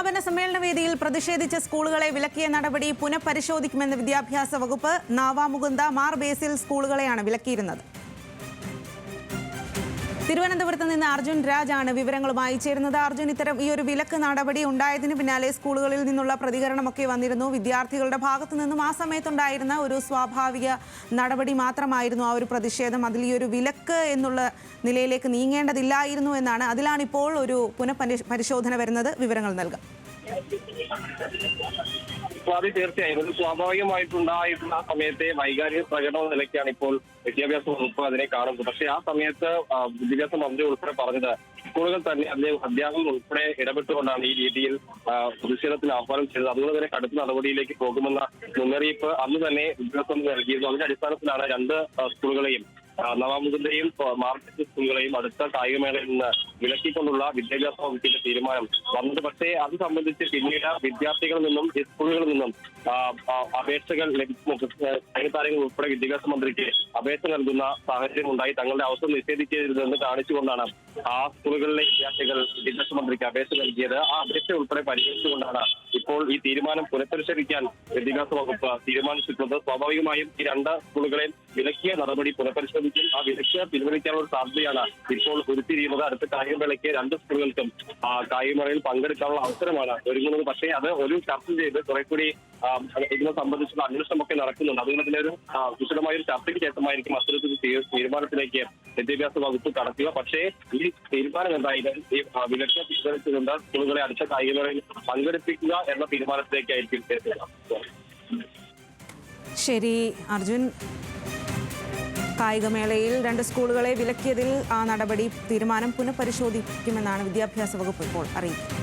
സമാപന സമ്മേളന വേദിയിൽ പ്രതിഷേധിച്ച സ്കൂളുകളെ വിലക്കിയ നടപടി പുനഃപരിശോധിക്കുമെന്ന് വിദ്യാഭ്യാസ വകുപ്പ് നാവാമുകുന്ദ മാർ ബേസിൽ സ്കൂളുകളെയാണ് വിലക്കിയിരുന്നത്. തിരുവനന്തപുരത്ത് നിന്ന് അർജുൻ രാജാണ് വിവരങ്ങളുമായി ചേരുന്നത്. അർജുൻ ഇത്തരം ഈ ഒരു വിലക്ക് നടപടി ഉണ്ടായതിന് പിന്നാലെ സ്കൂളുകളിൽ നിന്നുള്ള പ്രതികരണമൊക്കെ വന്നിരുന്നു. വിദ്യാർത്ഥികളുടെ ഭാഗത്തു നിന്നും ആ സമയത്തുണ്ടായിരുന്ന ഒരു സ്വാഭാവിക നടപടി മാത്രമായിരുന്നു ആ ഒരു പ്രതിഷേധം. അതിൽ ഈ ഒരു വിലക്ക് എന്നുള്ള നിലയിലേക്ക് നീങ്ങേണ്ടതില്ലായിരുന്നു എന്നാണ് അതിലാണിപ്പോൾ ഒരു പുനഃപരിശോധന വരുന്നത്. വിവരങ്ങൾ നൽകാം. സ്വാതി തീർച്ചയായും. ഇത് സ്വാഭാവികമായിട്ടുണ്ടായിരുന്ന ആ സമയത്തെ വൈകാരിക പ്രകടന നിലയ്ക്കാണ് ഇപ്പോൾ വിദ്യാഭ്യാസ വകുപ്പ് അതിനെ കാണുന്നത്. പക്ഷേ ആ സമയത്ത് വിദ്യാഭ്യാസ മന്ത്രി ഉൾപ്പെടെ പറഞ്ഞത് സ്കൂളുകൾ തന്നെ അതിലെ അധ്യാപകർ ഉൾപ്പെടെ ഇടപെട്ടുകൊണ്ടാണ് ഈ രീതിയിൽ പ്രതിഷേധത്തിന് ആഹ്വാനം ചെയ്തത്. അതുകൊണ്ട് തന്നെ കടുത്ത നടപടിയിലേക്ക് പോകുമെന്ന മുന്നറിയിപ്പ് അന്ന് തന്നെ വിദ്യാഭ്യാസ മന്ത്രി നൽകിയിരുന്നു. അതിന്റെ അടിസ്ഥാനത്തിലാണ് രണ്ട് സ്കൂളുകളെയും നവാമുദന്റെയും മാർക്കറ്റ് സ്കൂളുകളെയും അടുത്ത കായികമേളയിൽ നിന്ന് വിലക്കിക്കൊണ്ടുള്ള വിദ്യാഭ്യാസ വകുപ്പിന്റെ തീരുമാനം വന്നത്. പക്ഷേ അത് സംബന്ധിച്ച് പിന്നീട് വിദ്യാർത്ഥികളിൽ നിന്നും സ്കൂളുകളിൽ നിന്നും അപേക്ഷകൾ ലഭിച്ചു ഉൾപ്പെടെ വിദ്യാഭ്യാസ മന്ത്രിക്ക് അപേക്ഷ നൽകുന്ന സാഹചര്യം ഉണ്ടായി തങ്ങളുടെ അവസരം നിഷേധിക്കരുതെന്ന് കാണിച്ചുകൊണ്ടാണ് ആ സ്കൂളുകളിലെ വിദ്യാർത്ഥികൾ വിദ്യാഭ്യാസ മന്ത്രിക്ക് അപേക്ഷ നൽകിയത്. ആ അപേക്ഷ ഉൾപ്പെടെ പരിഗണിച്ചുകൊണ്ടാണ് ഇപ്പോൾ ഈ തീരുമാനം പുനഃപരിശോധിക്കാൻ വിദ്യാഭ്യാസ വകുപ്പ് തീരുമാനിച്ചിട്ടുള്ളത്. സ്വാഭാവികമായും ഈ രണ്ട് സ്കൂളുകളെ വിലക്കിയ നടപടി പുനഃപരിശോധിക്കും. ആ വിലക്ക് പിൻവലിക്കാനുള്ള സാധ്യതയാണ് ഇപ്പോൾ ഉരുത്തിരിയുന്നത്. അടുത്ത കായികമേളയ്ക്ക് രണ്ട് സ്കൂളുകൾക്കും കായികമേളയിൽ പങ്കെടുക്കാനുള്ള അവസരമാണ് ഒരുങ്ങുന്നത്. പക്ഷേ അത് ഒരു ചർച്ച ചെയ്ത് കുറെ കൂടി ഇതിനെ സംബന്ധിച്ചുള്ള അന്വേഷണമൊക്കെ നടക്കുന്നുണ്ട്. അതുകൊണ്ട് തന്നെ ഒരു വിശദമായ ഒരു ചർച്ചയ്ക്ക് ശേഷമായിരിക്കും അത്തരത്തിൽ തീരുമാനത്തിലേക്ക് വിദ്യാഭ്യാസ വകുപ്പ് കടക്കുക. പക്ഷേ ഈ തീരുമാനം എന്തായാലും ഈ വിദഗ്ധ പിൻവലിച്ചുകൊണ്ട് സ്കൂളുകളെ അടുത്ത കായികമേളയിൽ പങ്കെടുപ്പിക്കുക എന്ന തീരുമാനത്തിലേക്കായിരിക്കും ശരി അർജുൻ. കായികമേളയിൽ രണ്ട് സ്കൂളുകളെ വിലക്കിയതിൽ ആ നടപടി തീരുമാനം പുനഃപരിശോധിക്കുമെന്നാണ് വിദ്യാഭ്യാസ വകുപ്പ് ഇപ്പോൾ അറിയിക്കുന്നത്.